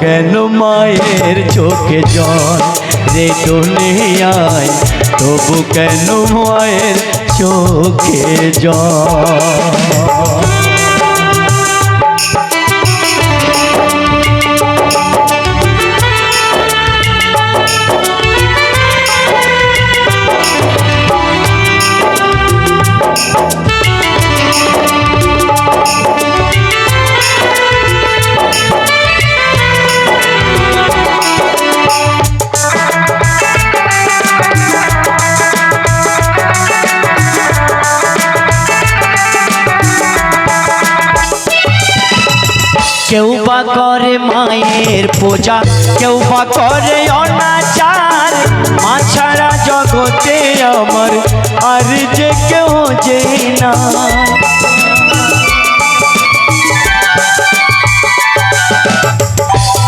কেন মায়ের চোখে জল? রে দুনিয়ায় তবু কেন মায়ের চোখে জল? কেউ বা করে মায়ের পূজা কেউ বা করে অনাচার। মা জগতে আমার আর যে কেউ যে না।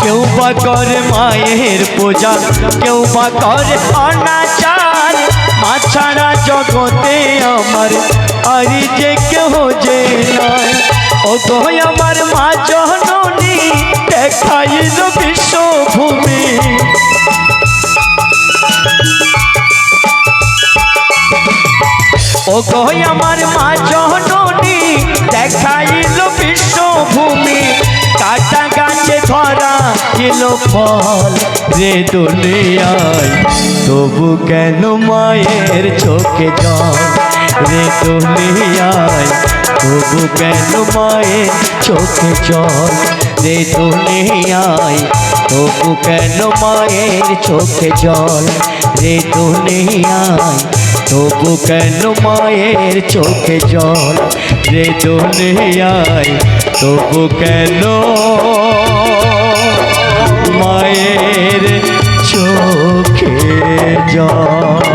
কেউ বা করে মায়ের পূজা কেউ বা করে অনাচার। মা জগতে আমার আর যে কেউ যে নয় ও জননী দেখাইল বিশ্বভূমি ও গো আমার মা জননী, দেখাইল বিশ্বভূমি কাটা গাছে ধরা ছিল ফল রে দুনিয়ায়। তবু কেন মায়ের চোখে জল রে দুনিয়ায়? তবু কেন মায়ের চোখে জল? যে দুনিয়ায় তবু কেন মায়ের চোখে জল? রে দুনিয়ায় তবু কেন মায়ের চোখে জল? রে দুনিয়ায় তবু কেন মায়ের চোখে জল?